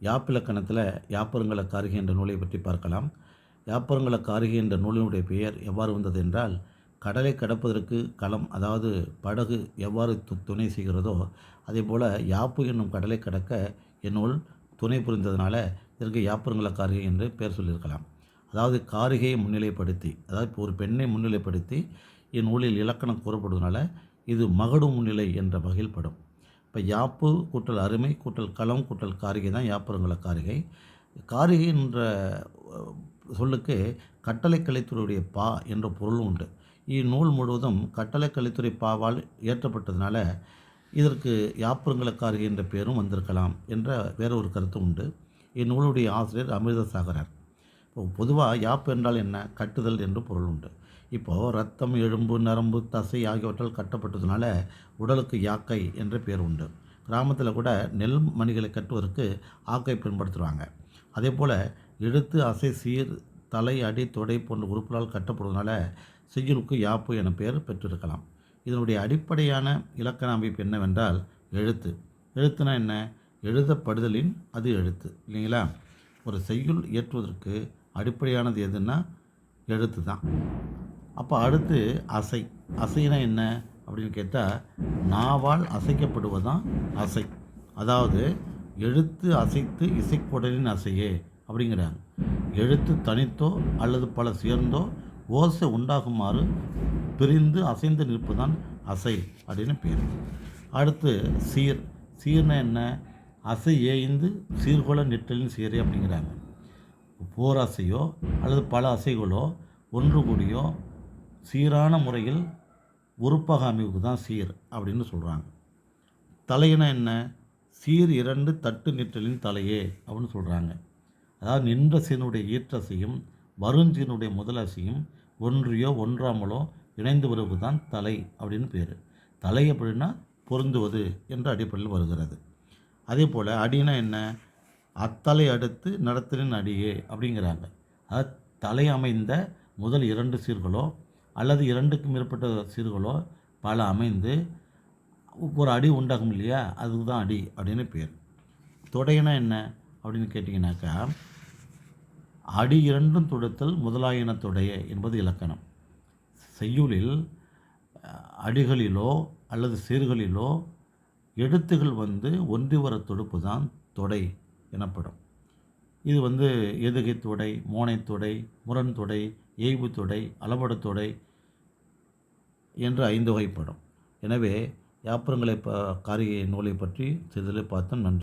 யாப்பிலக்கணத்தில் யாப்பருங்கல காரிகை என்ற நூலை பற்றி பார்க்கலாம். யாப்பரங்கள காரிகை என்ற நூலினுடைய பெயர் எவ்வாறு வந்தது என்றால் கடலை கடப்பதற்கு களம் அதாவது படகு எவ்வாறு து துணை செய்கிறதோ அதே போல் யாப்பு என்னும் கடலை கடக்க இந்நூல் துணை புரிந்ததுனால இதற்கு யாப்பருங்கல காரிகை என்று பெயர் சொல்லியிருக்கலாம். அதாவது காரிகையை முன்னிலைப்படுத்தி அதாவது இப்போ ஒரு பெண்ணை முன்னிலைப்படுத்தி இந்நூலில் இலக்கணம் கூறப்படுவதனால இது மகடு முன்னிலை என்ற வகையில் படும். இப்போ யாப்பு கூட்டல் அருமை கூட்டல் களம் கூட்டல் காரிகை தான் யாப்புறங்கள காரிகை. காரிகை என்ற சொல்லுக்கு கட்டளை கலைத்துறையுடைய பா என்ற பொருளும் உண்டு. இந்நூல் முழுவதும் கட்டளை கலைத்துறை பாவால் இயற்றப்பட்டதுனால இதற்கு யாப்புறங்கள காரிகை என்ற பெயரும் வந்திருக்கலாம் என்ற வேற ஒரு கருத்து உண்டு. இந்நூலுடைய ஆசிரியர் அமிர்தசாகரர். இப்போ பொதுவாக யாப்பு என்றால் என்ன? கட்டுதல் என்று பொருள் உண்டு. இப்போது ரத்தம் எலும்பு நரம்பு தசை ஆகியவற்றால் கட்டப்பட்டதுனால உடலுக்கு யாக்கை என்ற பேர் உண்டு. கிராமத்தில் கூட நெல் மணிகளை கட்டுவதற்கு ஆக்கை பயன்படுத்துகிறாங்க அதே போல் எழுத்து அசை சீர் தலை அடி தொடை போன்ற உறுப்புகளால் கட்டப்படுவதனால செய்யுளுக்கு யாப்பு என பெயர் பெற்றிருக்கலாம். இதனுடைய அடிப்படையான இலக்கண அமைப்பு என்னவென்றால் எழுத்து. எழுத்துனா என்ன? எழுதப்படுதலின் அது எழுத்து இல்லைங்களா? ஒரு செய்யுள் இயற்றுவதற்கு அடிப்படையானது எதுன்னா எழுத்து தான். அப்போ அடுத்து அசை. அசைனா என்ன? அப்படின்னு கேட்டால் நாவால் அசைக்கப்படுவதுதான் அசை. அதாவது எழுத்து அசைத்து இசைக்குடலின் அசையே அப்படிங்கிறாங்க. எழுத்து தனித்தோ அல்லது பல சேர்ந்தோ ஓசை உண்டாகுமாறு பிரிந்து அசைந்து நிற்பதுதான் அசை அப்படின்னு பேர். அடுத்து சீர். சீர்னா என்ன? அசை ஏய்ந்து சீர்கொல நிற்றலின் சீரே அப்படிங்கிறாங்க. போர் அசையோ அல்லது பல அசைகளோ ஒன்று கூடியோ சீரான முறையில் உறுப்பக அமைவுக்கு தான் சீர் அப்படின்னு சொல்கிறாங்க தலையினா என்ன? சீர் இரண்டு தட்டு நிற்றலின் தலையே அப்படின்னு சொல்கிறாங்க அதாவது நின்ற சீனுடைய ஈற்றசையும் வருஞ்சீனுடைய முதலசையும் ஒன்றியோ ஒன்றாமலோ இணைந்து வருவது தான் தலை அப்படின்னு பேர். தலை அப்படின்னா பொருந்துவது என்ற அடிப்படையில் வருகிறது. அதே போல் அடினா என்ன? அத்தலை அடுத்து நடத்தலின் அடியே அப்படிங்கிறாங்க. அதாவது தலை அமைந்த முதல் இரண்டு சீர்களோ அல்லது இரண்டுக்கும் மேற்பட்ட சீர்களோ பல அமைந்து ஒரு அடி உண்டாகும் இல்லையா? அதுதான் அடி அப்படின்னு பேர். தொடையினா என்ன அப்படின்னு கேட்டிங்கனாக்கா அடி இரண்டும் துடைத்தல் முதலாயின தொடைய என்பது இலக்கணம். செய்யுளில் அடிகளிலோ அல்லது சீர்களிலோ எழுத்துகள் வந்து ஒன்றி வர தொடுப்பு தான் தொடை எனப்படும். இது வந்து எதுகை தொடை மோனை தொடை முரண் தொடை ஏய்வு என்று ஐந்து வகைப்படும். எனவே யாப்புறங்களை ப காரிகை நூலை பற்றி சிறிதில் பார்த்தோம். நன்றி.